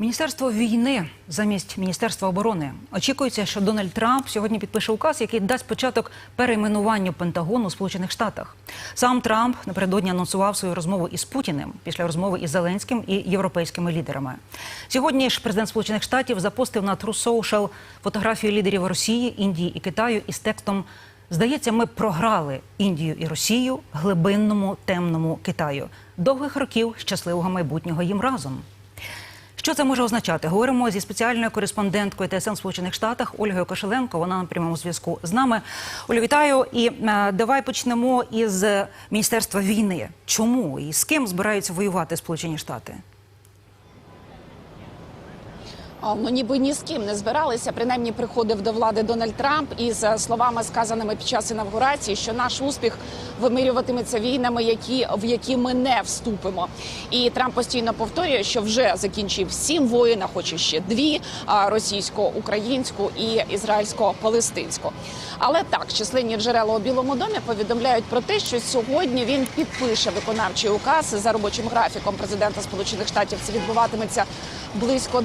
Міністерство війни замість міністерства оборони очікується, що Дональд Трамп сьогодні підпише указ, який дасть початок перейменуванню Пентагону у Сполучених Штатах. Сам Трамп напередодні анонсував свою розмову із Путіним після розмови із Зеленським і європейськими лідерами. Сьогодні ж президент Сполучених Штатів запостив на True Social фотографію лідерів Росії, Індії і Китаю із текстом. Здається, ми програли Індію і Росію глибинному темному Китаю. Довгих років щасливого майбутнього їм разом. Що це може означати? Говоримо зі спеціальною кореспонденткою ТСН Сполучених Штатах Ольгою Кошеленко. Вона на прямому зв'язку з нами. Олю, вітаю. І е, давай почнемо із міністерства війни. Чому і з ким збираються воювати Сполучені Штати? Ну, ніби ні з ким не збиралися. Принаймні приходив до влади Дональд Трамп із словами, сказаними під час інавгурації, що наш успіх вимирюватиметься війнами, які в які ми не вступимо. І Трамп постійно повторює, що вже закінчив сім воїн, а хоче ще дві: російсько-українську і ізраїльсько-палестинську. Але так, численні джерела у Білому домі повідомляють про те, що сьогодні він підпише виконавчий указ за робочим графіком президента Сполучених Штатів. Це відбуватиметься близько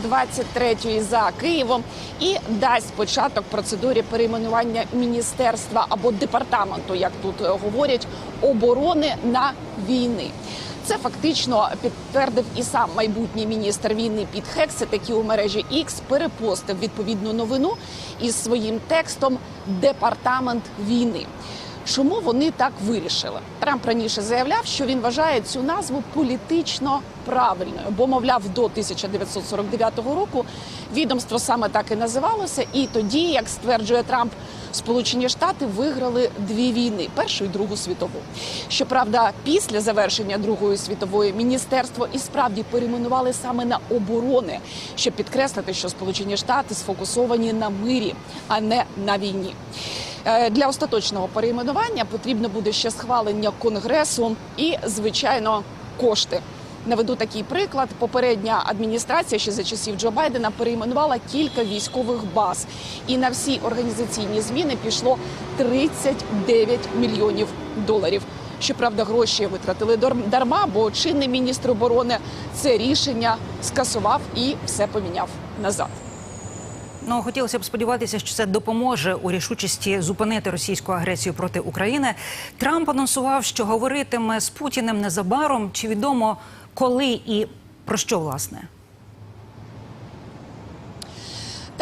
23-ї за Києвом і дасть початок процедурі перейменування міністерства або департаменту, як тут е, говорять, оборони на війни. Це фактично підтвердив і сам майбутній міністр війни Піт Хексет, який у мережі X перепостив відповідну новину із своїм текстом Департамент війни. Чому вони так вирішили? Трамп раніше заявляв, що він вважає цю назву політично правильною, бо, мовляв, до 1949 року відомство саме так і називалося. І тоді, як стверджує Трамп, Сполучені Штати виграли дві війни першу і другу світову. Щоправда, після завершення Другої світової міністерство і справді перейменували саме на оборони, щоб підкреслити, що Сполучені Штати сфокусовані на мирі, а не на війні. Е, Для остаточного перейменування потрібно буде ще схвалення конгресу і, звичайно, кошти. Наведу такий приклад. Попередня адміністрація ще за часів Джо Байдена перейменувала кілька військових баз, і на всі організаційні зміни пішло 39 мільйонів доларів. Щоправда, гроші витратили дарма, бо чинний міністр оборони це рішення скасував і все поміняв назад. Ну хотілося б сподіватися, що це допоможе у рішучості зупинити російську агресію проти України. Трамп анонсував, що говоритиме з Путіним незабаром. Чи відомо коли і про що власне?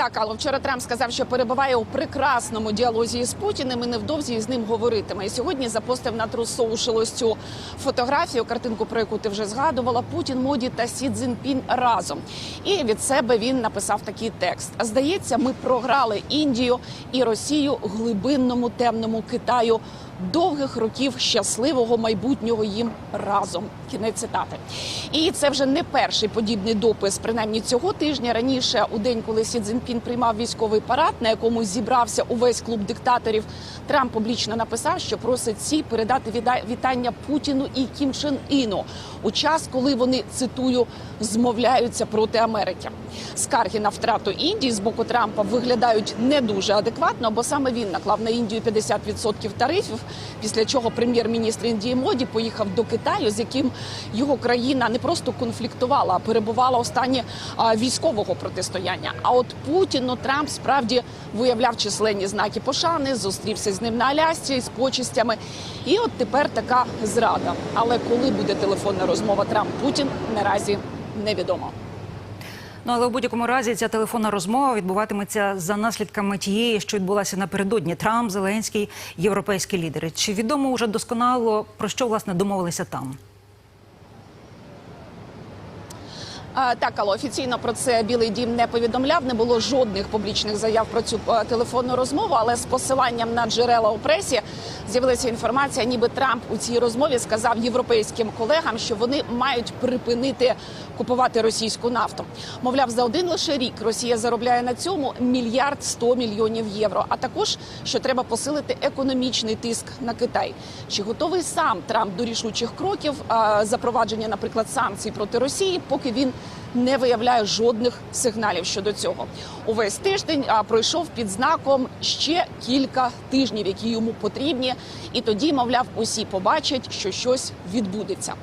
Так, але вчора Трамп сказав, що перебуває у прекрасному діалозі з Путіним і невдовзі з ним говоритиме. І сьогодні запостив на ось цю фотографію, картинку, про яку ти вже згадувала. Путін, Моді та Сі Цзіньпін разом. І від себе він написав такий текст. Здається, ми програли Індію і Росію глибинному темному Китаю. Довгих років щасливого майбутнього їм разом. Кінець цитати. І це вже не перший подібний допис. Принаймні цього тижня раніше, у день, коли Сі Цзіньпін приймав військовий парад, на якому зібрався увесь клуб диктаторів, Трамп публічно написав, що просить Сі передати вітання Путіну і Кім Чен Іну у час, коли вони цитую змовляються проти Америки. Скарги на втрату Індії з боку Трампа виглядають не дуже адекватно, бо саме він наклав на Індію 50% тарифів. Після чого прем'єр-міністр Індії Моді поїхав до Китаю, з яким його країна не просто конфліктувала, а перебувала у стані військового протистояння. А от Путіну Трамп справді виявляв численні знаки пошани, зустрівся з ним на Алясці з почистями. І от тепер така зрада. Але коли буде телефонна розмова Трамп Путін, наразі невідомо. Ну але в будь-якому разі ця телефонна розмова відбуватиметься за наслідками тієї, що відбулася напередодні Трамп, Зеленський, європейські лідери. Чи відомо вже досконало про що власне домовилися там? Так, але офіційно про це Білий Дім не повідомляв. Не було жодних публічних заяв про цю е, телефонну розмову. Але з посиланням на джерела у пресі з'явилася інформація, ніби Трамп у цій розмові сказав європейським колегам, що вони мають припинити купувати російську нафту. Мовляв, за один лише рік Росія заробляє на цьому мільярд сто мільйонів євро. А також що треба посилити економічний тиск на Китай. Чи готовий сам Трамп до рішучих кроків запровадження, наприклад, санкцій проти Росії, поки він не виявляє жодних сигналів щодо цього. Увесь тиждень пройшов під знаком ще кілька тижнів, які йому потрібні і тоді, мовляв, усі побачать, що щось відбудеться.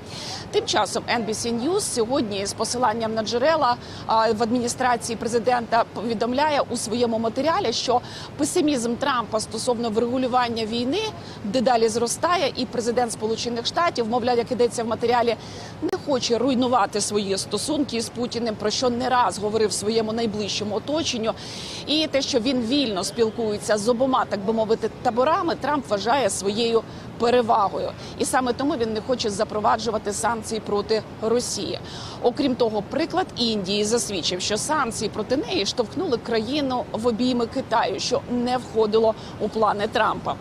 Тим часом NBC News сьогодні з посиланням на джерела в адміністрації президента повідомляє у своєму матеріалі, що песимізм Трампа стосовно врегулювання війни дедалі зростає, і президент Сполучених Штатів, мовляв, як ідеться в матеріалі, не хоче руйнувати свої стосунки з Путіним, про що не раз говорив своєму найближчому оточенню. І те, що він вільно спілкується з обома, так би мовити, таборами, Трамп вважає своєю перевагою, і саме тому він не хоче запроваджувати санкції проти Росії. Окрім того, приклад Індії засвідчив, що санкції проти неї штовхнули країну в обійми Китаю, що не входило у плани Трампа.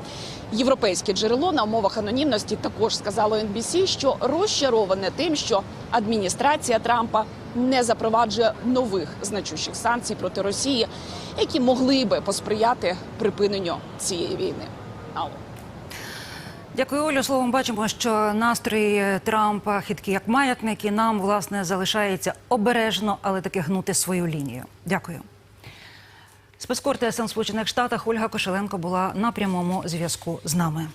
Європейське джерело на умовах анонімності також сказало NBC, що розчароване тим, що адміністрація Трампа не запроваджує нових значущих санкцій проти Росії, які могли би посприяти припиненню цієї війни. Дякую, Олю. Словом, бачимо, що настрої Трампа хиткі як маятник, і нам власне залишається обережно, але таки гнути свою лінію. Дякую. Спецкор ТСН Сполучених Штатах Ольга Кошеленко була на прямому зв'язку з нами.